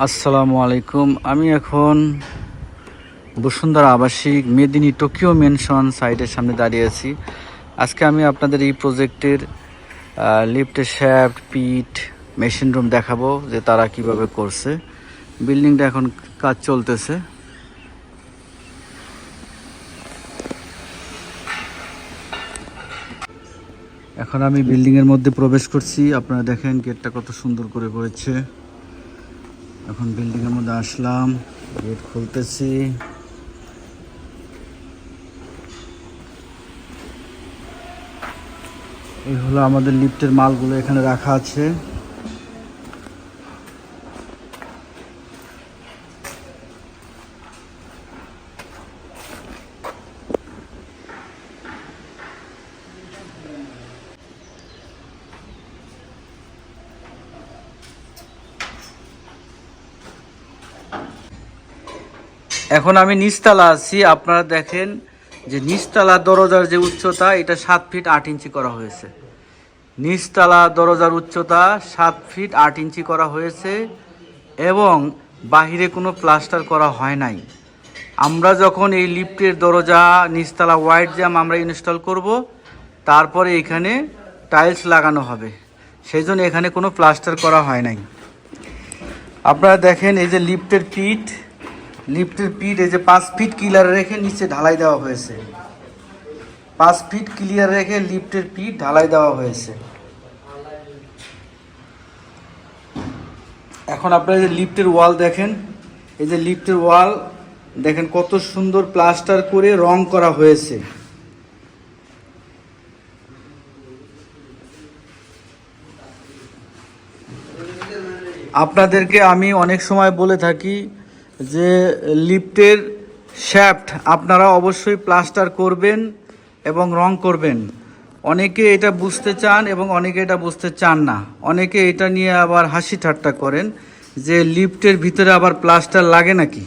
আসসালামু আলাইকুম। আমি এখন বসুন্ধরা আবাসিক মেদিনী টোকিও মেনশন সাইটের সামনে দাঁড়িয়ে আছি। আজকে আমি আপনাদের এই প্রজেক্টের লিফটের শ্যাফট, পিট, মেশিন রুম দেখাবো যে তারা কীভাবে করছে। বিল্ডিংটা এখন কাজ চলতেছে। এখন আমি বিল্ডিংয়ের মধ্যে প্রবেশ করছি। আপনারা দেখেন গেটটা কত সুন্দর করে করেছে এখন বিল্ডিং এর মধ্যে আসলাম, গেট খুলতেছি। এই হলো আমাদের লিফটের মালগুলো এখানে রাখা আছে। এখন আমি নিচতলা আছি, আপনারা দেখেন যে নিচতলা দরজার যে উচ্চতা, এটা সাত ফিট আট ইঞ্চি করা হয়েছে। নিচতলা দরজার উচ্চতা সাত ফিট আট ইঞ্চি করা হয়েছে এবং বাহিরে কোনো প্লাস্টার করা হয় নাই। আমরা যখন এই লিফটের দরজা, নিচতলা হোয়াইট জ্যাম আমরা ইনস্টল করব, তারপরে এখানে টাইলস লাগানো হবে। সেই জন্য এখানে কোনো প্লাস্টার করা হয় নাই। আপনারা দেখেন এই যে লিফটের পিঠ লিফটের পিঠ এই যে পাঁচ ফিট ক্লিয়ার রেখে নিচে ঢালাই দেওয়া হয়েছে। পাঁচ ফিট ক্লিয়ার রেখে লিফটের পিঠ ঢালাই দেওয়া হয়েছে। এখন আপনারা যে লিফটের ওয়াল দেখেন, এই যে লিফটের ওয়াল, দেখেন কত সুন্দর প্লাস্টার করে রং করা হয়েছে। আপনাদেরকে আমি অনেক সময় বলে থাকি যে লিফটের শ্যাফট আপনারা অবশ্যই প্লাস্টার করবেন এবং রং করবেন। অনেকে এটা বুঝতে চান এবং অনেকে এটা বুঝতে চান না। অনেকে এটা নিয়ে আবার হাসি ঠাট্টা করেন যে লিফটের ভিতরে আবার প্লাস্টার লাগে নাকি?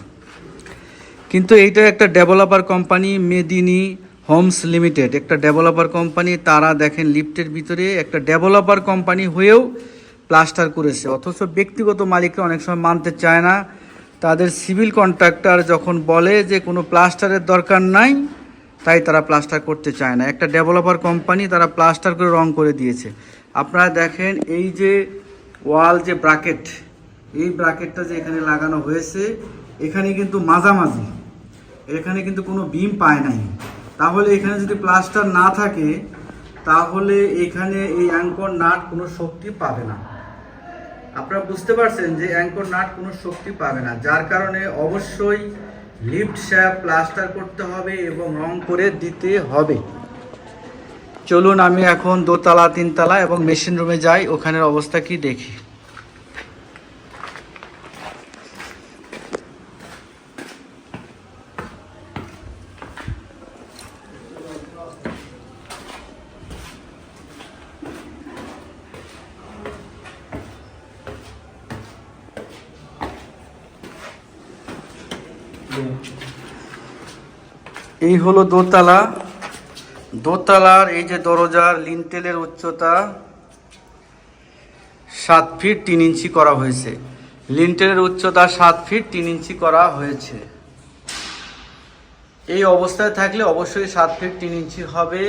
কিন্তু এইটা একটা developer company, Medini homes limited. একটা ডেভেলপার কোম্পানি, তারা দেখেন লিফটের ভিতরে একটা ডেভেলপার কোম্পানি হয়েও প্লাস্টার করেছে। অথচ ব্যক্তিগত মালিকরা অনেক সময় মানতে চায় না তাদের সিভিল কন্ট্রাক্টর যখন বলে যে কোনো প্লাস্টারের দরকার নাই, তাই তারা প্লাস্টার করতে চায় না। একটা ডেভেলপার কোম্পানি তারা প্লাস্টার করে রং করে দিয়েছে। আপনারা দেখেন এই যে ওয়াল যে ব্রাকেট, এই ব্রাকেটটা যে এখানে লাগানো হয়েছে, এখানে কিন্তু মাঝামাঝি, এখানে কিন্তু কোনো বিম পায় নাই। তাহলে এখানে যদি প্লাস্টার না থাকে, তাহলে এখানে এই অ্যাঙ্কর নাট কোনো শক্তি পাবে না। আপনারা বুঝতে পারছেন যে অ্যাঙ্কর নাট কোনো শক্তি পাবে না, যার কারণে অবশ্যই লিফট শ্যাপ প্লাস্টার করতে হবে এবং রং করে দিতে হবে। চলুন আমি এখন দোতলা, তিনতলা এবং মেশিন রুমে যাই, ওখানের অবস্থা কি দেখি। এই হলো দোতলা। দোতলার এই যে দরজার লিন্টেলের উচ্চতা সাত ফিট তিন ইঞ্চি করা হয়েছে। লিন্টেলের উচ্চতা সাত ফিট তিন ইঞ্চি করা হয়েছে। এই অবস্থায় থাকলে অবশ্যই সাত ফিট তিন ইঞ্চি হবে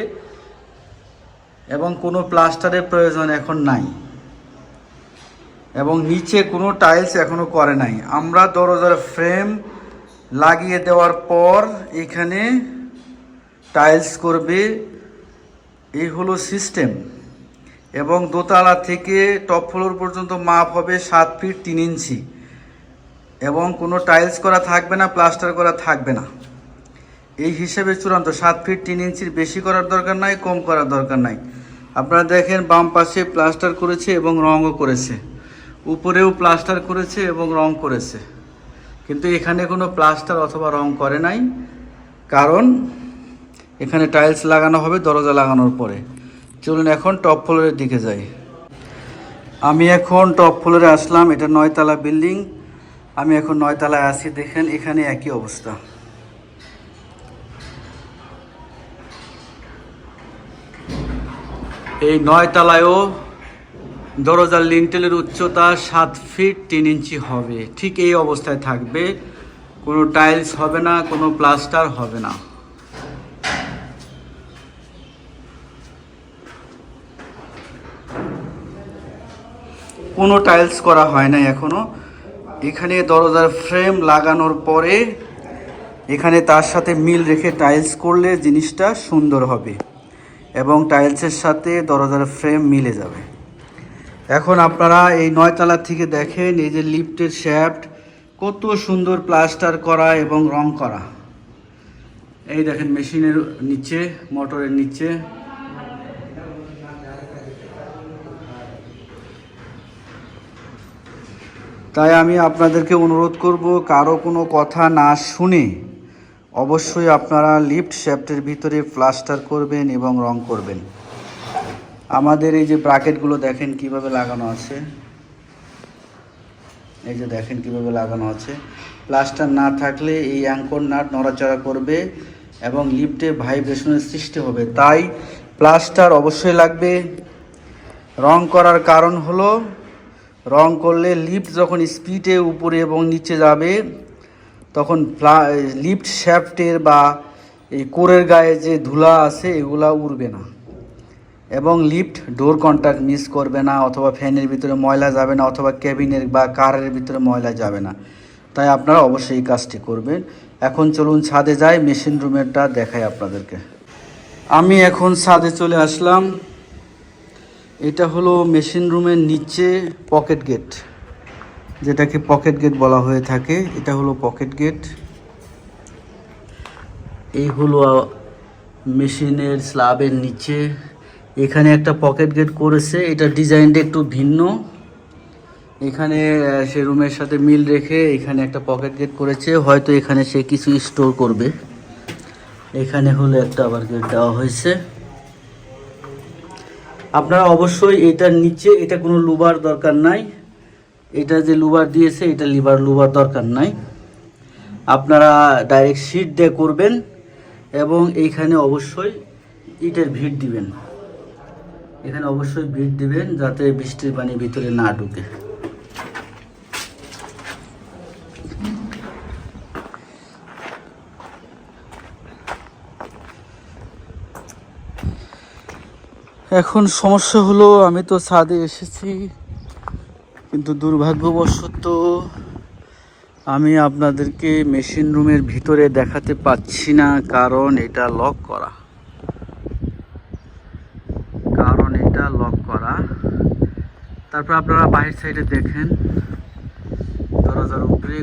এবং কোনো প্লাস্টারের প্রয়োজন এখন নাই। এবং নিচে কোনো টাইলস এখনও করে নাই। আমরা দরজার ফ্রেম লাগিয়ে দেওয়ার পর এখানে টাইলস করবে। এই হলো সিস্টেম এবং দোতলা থেকে টপ ফ্লোর পর্যন্ত মাপ হবে সাত ফিট তিন ইঞ্চি। এবং কোনো টাইলস করা থাকবে না প্লাস্টার করা থাকবে না। এই হিসেবে চূড়ান্ত সাত ফিট তিন ইঞ্চির বেশি করার দরকার নাই, কম করার দরকার নাই। আপনারা দেখেন বাম পাশে প্লাস্টার করেছে এবং রঙও করেছে। উপরেও প্লাস্টার করেছে এবং রং করেছে। কিন্তু এখানে কোনো প্লাস্টার অথবা রং করে নাই, কারণ এখানে টাইলস লাগানো হবে দরজা লাগানোর পরে। চলুন এখন টপ ফ্লোরের দিকে যাই। আমি এখন টপ ফ্লোরে আসলাম, এটা নয়তলা বিল্ডিং। আমি এখন নয়তলায় আছি, দেখেন এখানে একই অবস্থা। এই নয়তলায়ও দরজার লিন্টেলের উচ্চতা সাত ফিট তিন ইঞ্চি হবে। ঠিক এই অবস্থায় থাকবে। কোনো টাইলস হবে না, কোনো প্লাস্টার হবে না। কোনো টাইলস করা হয় না এখনও। এখানে দরজার ফ্রেম লাগানোর পরে এখানে তার সাথে মিল রেখে টাইলস করলে জিনিসটা সুন্দর হবে এবং টাইলসের সাথে দরজার ফ্রেম মিলে যাবে। এখন আপনারা এই নয়তলা থেকে দেখেন এই যে লিফটের শ্যাফট, কত সুন্দর প্লাস্টার করা এবং রং করা। এই দেখেন মেশিনের নিচে, মোটরের নিচে। তাই আমি আপনাদেরকে অনুরোধ করব, কারও কোনো কথা না শুনে অবশ্যই আপনারা লিফট, শ্যাফটের ভিতরে প্লাস্টার করবেন এবং রং করবেন। আমাদের এই যে ব্রাকেটগুলো দেখেন কীভাবে লাগানো আছে। এই যে দেখেন কীভাবে লাগানো আছে। প্লাস্টার না থাকলে এই অ্যাঙ্কর নাট নড়াচড়া করবে এবং লিফটে ভাইব্রেশনের সৃষ্টি হবে। তাই প্লাস্টার অবশ্যই লাগবে। রং করার কারণ হলো, রং করলে লিফট যখন স্পিডে উপরে এবং নিচে যাবে, তখন লিফট শ্যাফটের বা এই কোরের গায়ে যে ধুলা আছে, এগুলা উড়বে না। এবং লিফট ডোর কন্ট্যাক্ট মিস করবে না অথবা ফ্যানের ভিতরে ময়লা যাবে না অথবা কেবিনের বা কারের ভিতরে ময়লা যাবে না। তাই আপনারা অবশ্যই এই কাজটি করবেন। এখন চলুন ছাদে যাই মেশিন রুমেরটা দেখাই আপনাদেরকে। আমি এখন ছাদে চলে আসলাম। এটা হলো মেশিন রুমের নিচে পকেট গেট যেটাকে পকেট গেট বলা হয়ে থাকে। এটা হলো পকেট গেট এই হলো মেশিনের স্ল্যাবের নিচে। এখানে একটা পকেট গেট করেছে, এটা ডিজাইনটা একটু ভিন্ন। এখানে সে রুমের সাথে মিল রেখে এখানে একটা পকেট গেট করেছে, হয়তো এখানে সে কিছু স্টোর করবে। এখানে হলো একটা আবার গেট দেওয়া হয়েছে। আপনারা অবশ্যই এটার নিচে, এটা কোনো লুবার দরকার নাই। এটা যে লুবার দিয়েছে, এটা লিভার লুবার দরকার নাই। আপনারা ডাইরেক্ট শীট দিয়ে করবেন এবং এইখানে অবশ্যই ইটের ভিড় দিবেন। এখানে অবশ্যই ভিড় দিবেন যাতে বৃষ্টির পানি ভিতরে না ঢুকে। এখন সমস্যা হলো, আমি তো ছাদে এসেছি, কিন্তু দুর্ভাগ্যবশত আমি আপনাদেরকে মেশিন রুমের ভিতরে দেখাতে পাচ্ছি না, কারণ এটা লক করা কারণ এটা লক করা তারপর আপনারা বাইর সাইডে দেখেন। দরজার উপরে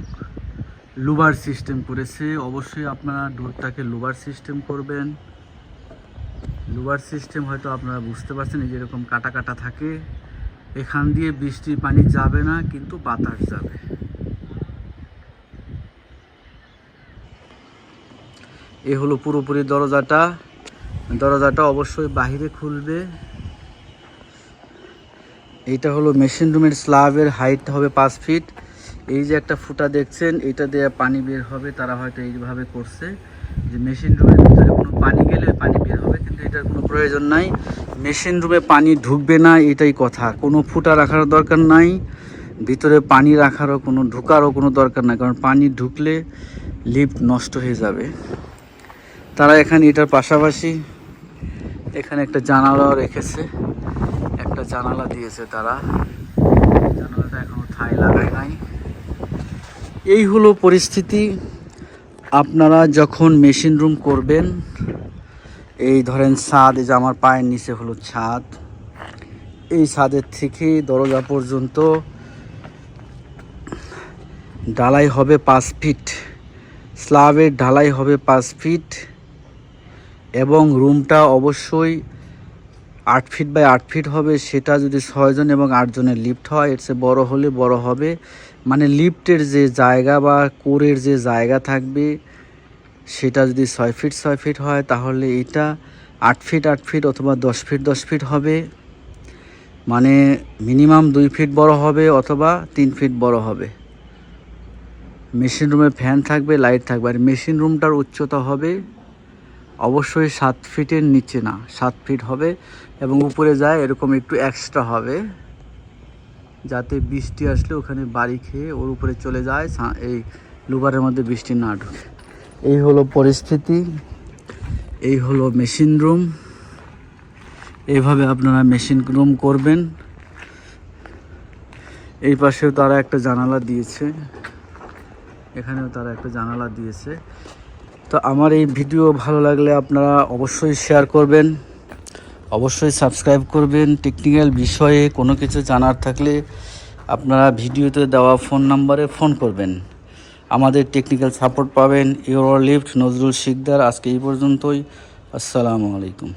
লুবার সিস্টেম করেছে। অবশ্যই আপনারা ডোরটাকে লুবার সিস্টেম করবেন। লুবার সিস্টেম হয়তো আপনারা বুঝতে পারছেন, এই যেরকম কাটা কাটা থাকে। এখান দিয়ে বৃষ্টির পানি যাবে না, কিন্তু বাতাস যাবে। এ হলো পুরোপুরি দরজাটা। দরজাটা অবশ্যই বাহিরে খুলবে। এইটা হলো মেশিন রুমের স্ল্যাবের হাইট হবে পাঁচ ফিট এই যে একটা ফুটা দেখছেন, এটা দিয়ে পানি বের হবে, তারা হয়তো এইভাবে করছে। যে মেশিন রুমের ভিতরে কোনো পানি গেলে পানি বের হবে, কিন্তু এটার কোনো প্রয়োজন নাই। মেশিন রুমে পানি ঢুকবে না, এটাই কথা। কোনো ফুটা রাখার দরকার নাই, ভিতরে পানি রাখারও কোনো, ঢুকারও কোনো দরকার নাই, কারণ পানি ঢুকলে লিফট নষ্ট হয়ে যাবে। তারা এখানে এটার পাশাপাশি এখানে একটা জানালাও রেখেছে। জানালা দিয়েছে তারা। জানালাটা এখনও ঠাই লাগায় নাই। এই হলো পরিস্থিতি। আপনারা যখন মেশিন রুম করবেন, এই ধরেন ছাদ, এই যে আমার পায়ের নিচে হলো ছাদ, এই ছাদের থেকে দরজা পর্যন্ত ঢালাই হবে পাঁচ ফিট স্লাবের ঢালাই হবে পাঁচ ফিট এবং রুমটা অবশ্যই আট ফিট বাই আট ফিট হবে, সেটা যদি ছয়জন এবং আটজনের লিফট হয়, এর চেয়ে বড় হলে বড় হবে। মানে লিফটের যে জায়গা বা কোরের যে জায়গা থাকবে, সেটা যদি ছয় ফিট ছয় ফিট হয়, তাহলে এটা আট ফিট আট ফিট অথবা দশ ফিট দশ ফিট হবে। মানে মিনিমাম দুই ফিট বড় হবে অথবা তিন ফিট বড় হবে। মেশিন রুমে ফ্যান থাকবে লাইট থাকবে। আর মেশিন রুমটার উচ্চতা হবে অবশ্যই সাত ফিটের নিচে না, সাত ফিট হবে এবং উপরে যায় এরকম একটু এক্সট্রা হবে। যাতে বৃষ্টি আসলে ওখানে বাড়ি খেয়ে ওর উপরে চলে যায় এই লুবারের মধ্যে বৃষ্টি না ঢুকে। এই হলো পরিস্থিতি, এই হলো মেশিন রুম এইভাবে আপনারা মেশিন রুম করবেন। এই পাশেও তারা একটা জানালা দিয়েছে। এখানেও তারা একটা জানালা দিয়েছে। তো আমার এই ভিডিও ভালো লাগলে আপনারা অবশ্যই শেয়ার করবেন। অবশ্যই সাবস্ক্রাইব করবেন। টেকনিক্যাল বিষয়ে কোনো কিছু জানার থাকলে আপনারা ভিডিওতে দেওয়া ফোন নাম্বারে ফোন করবেন। আমাদের টেকনিক্যাল সাপোর্ট পাবেন। Euro lift Nazrul Sikdar. আজকে এই পর্যন্তই। আসসালামু আলাইকুম।